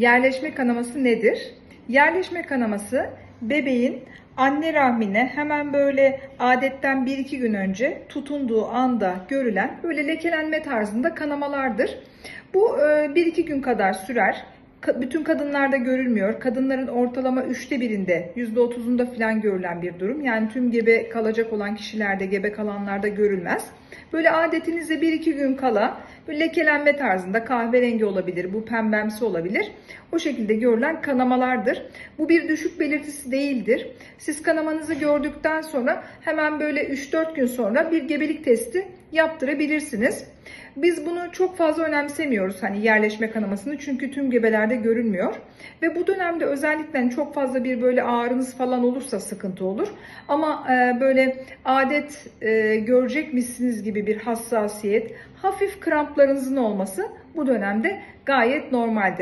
Yerleşme kanaması nedir? Yerleşme kanaması bebeğin anne rahmine hemen böyle adetten 1-2 gün önce tutunduğu anda görülen böyle lekelenme tarzında kanamalardır. Bu 1-2 gün kadar sürer. Bütün kadınlarda görülmüyor. Kadınların ortalama üçte birinde, %30'unda falan görülen bir durum. Yani tüm gebe kalacak olan kişilerde, gebe kalanlarda görülmez. Böyle adetinizde 1-2 gün kala böyle lekelenme tarzında kahverengi olabilir, bu pembemsi olabilir. O şekilde görülen kanamalardır. Bu bir düşük belirtisi değildir. Siz kanamanızı gördükten sonra hemen böyle 3-4 gün sonra bir gebelik testi yaptırabilirsiniz. Biz bunu çok fazla önemsemiyoruz hani yerleşme kanamasını çünkü tüm gebelerde görülmüyor. Ve bu dönemde özellikle hani çok fazla bir böyle ağrınız falan olursa sıkıntı olur. Ama e, böyle adet e, görecekmişsiniz gibi bir hassasiyet, hafif kramplarınızın olması bu dönemde gayet normaldir.